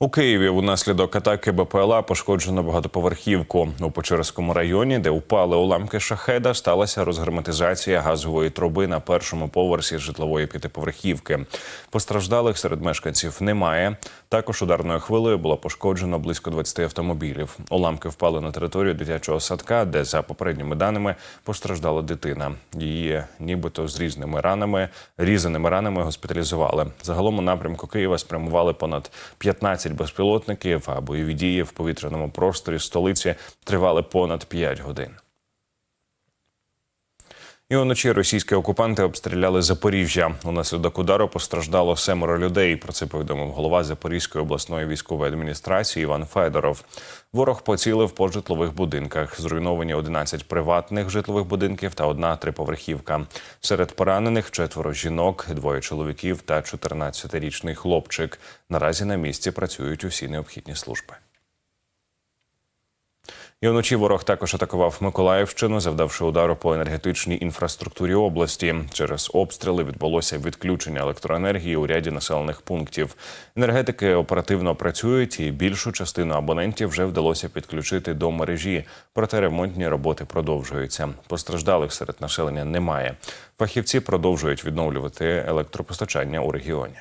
У Києві унаслідок атаки БПЛА пошкоджено багатоповерхівку. У Печерському районі, де упали уламки шахеда, сталася розгерметизація газової труби на першому поверсі житлової п'ятиповерхівки. Постраждалих серед мешканців немає. Також ударною хвилею було пошкоджено близько 20 автомобілів. Уламки впали на територію дитячого садка, де за попередніми даними постраждала дитина. Її нібито з різними ранами, різаними ранами госпіталізували. Загалом у напрямку Києва спрямували понад 15 безпілотників, а бойові дії в повітряному просторі столиці тривали понад 5 годин. І уночі російські окупанти обстріляли Запоріжжя. Унаслідок удару постраждало семеро людей. Про це повідомив голова Запорізької обласної військової адміністрації Іван Федоров. Ворог поцілив по житлових будинках. Зруйновані 11 приватних житлових будинків та одна триповерхівка. Серед поранених четверо жінок, двоє чоловіків та 14-річний хлопчик. Наразі на місці працюють усі необхідні служби. І вночі ворог також атакував Миколаївщину, завдавши удару по енергетичній інфраструктурі області. Через обстріли відбулося відключення електроенергії у ряді населених пунктів. Енергетики оперативно працюють, і більшу частину абонентів вже вдалося підключити до мережі. Проте ремонтні роботи продовжуються. Постраждалих серед населення немає. Фахівці продовжують відновлювати електропостачання у регіоні.